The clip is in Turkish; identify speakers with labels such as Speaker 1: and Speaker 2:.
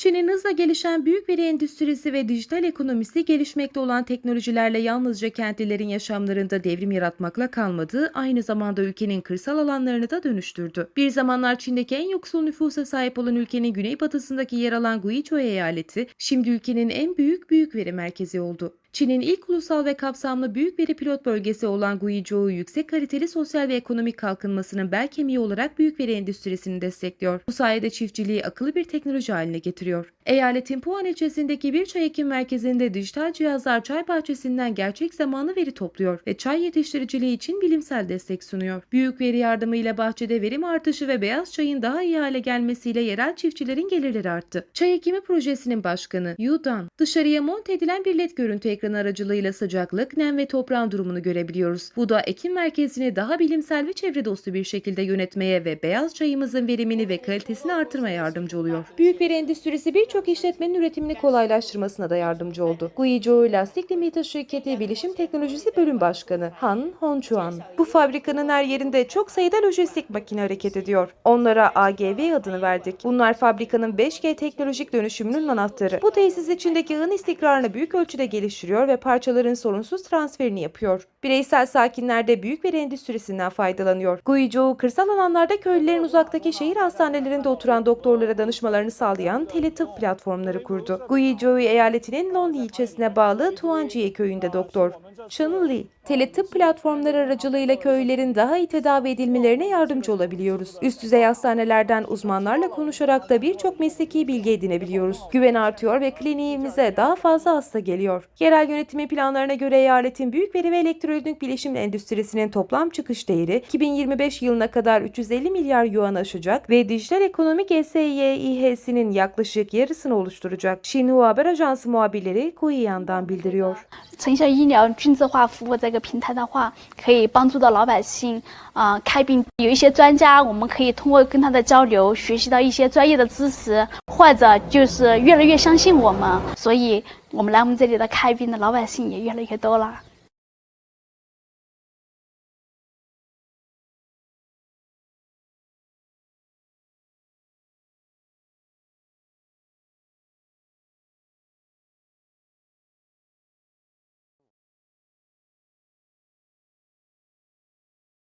Speaker 1: Çin'in hızla gelişen büyük veri endüstrisi ve dijital ekonomisi gelişmekte olan teknolojilerle yalnızca kentlilerin yaşamlarında devrim yaratmakla kalmadı, aynı zamanda ülkenin kırsal alanlarını da dönüştürdü. Bir zamanlar Çin'deki en yoksul nüfusa sahip olan ülkenin güneybatısındaki yer alan Guizhou eyaleti, şimdi ülkenin en büyük büyük veri merkezi oldu. Çin'in ilk ulusal ve kapsamlı büyük veri pilot bölgesi olan Guizhou, yüksek kaliteli sosyal ve ekonomik kalkınmasının bel kemiği olarak büyük veri endüstrisini destekliyor. Bu sayede çiftçiliği akıllı bir teknoloji haline getiriyor. Eyaletin Puan ilçesindeki bir çay ekim merkezinde dijital cihazlar çay bahçesinden gerçek zamanlı veri topluyor ve çay yetiştiriciliği için bilimsel destek sunuyor. Büyük veri yardımıyla bahçede verim artışı ve beyaz çayın daha iyi hale gelmesiyle yerel çiftçilerin gelirleri arttı. Çay ekimi projesinin başkanı Yu Dan, dışarıya monte edilen bir led görüntü ekranı aracılığıyla sıcaklık, nem ve toprağın durumunu görebiliyoruz. Bu da ekim merkezini daha bilimsel ve çevre dostu bir şekilde yönetmeye ve beyaz çayımızın verimini ve kalitesini artırmaya yardımcı oluyor. Büyük veri endüstrisi birçok işletmenin üretimini kolaylaştırmasına da yardımcı oldu. Guizhou Lastik Limited şirketi Bilişim Teknolojisi Bölüm Başkanı Han Hongchuan. Bu fabrikanın her yerinde çok sayıda lojistik makine hareket ediyor. Onlara AGV adını verdik. Bunlar fabrikanın 5G teknolojik dönüşümünün anahtarı. Bu tesis içindeki ığın istikrarını büyük ölçüde geliştiriyor ve parçaların sorunsuz transferini yapıyor. Bireysel sakinler de büyük veri endüstrisinden faydalanıyor. Guizhou, kırsal alanlarda köylülerin uzaktaki şehir hastanelerinde oturan doktorlara danışmalarını sağlayan teletıp platformları kurdu. Guizhou eyaletinin Lonli ilçesine bağlı Tuanciye köyünde doktor Chen Li, teletıp platformları aracılığıyla köylülerin daha iyi tedavi edilmelerine yardımcı olabiliyoruz. Üst düzey hastanelerden uzmanlarla konuşarak da birçok mesleki bilgi edinebiliyoruz. Güven artıyor ve kliniğimize daha fazla hasta geliyor. Yerel yönetimin planlarına göre eyaletin büyük veri ve elektronik bilişim endüstrisinin toplam çıkış değeri 2025 yılına kadar 350 milyar yuan aşacak ve dijital ekonomik SYİH'sinin yaklaşık yarısını oluşturacak. Xinhua Haber Ajansı muhabirleri Guiyan'dan bildiriyor.
Speaker 2: 城乡医疗均质化服务这个平台的话，可以帮助到老百姓啊、呃开病。有一些专家，我们可以通过跟他的交流，学习到一些专业的知识，或者就是越来越相信我们，所以我们来我们这里的开病的老百姓也越来越多了。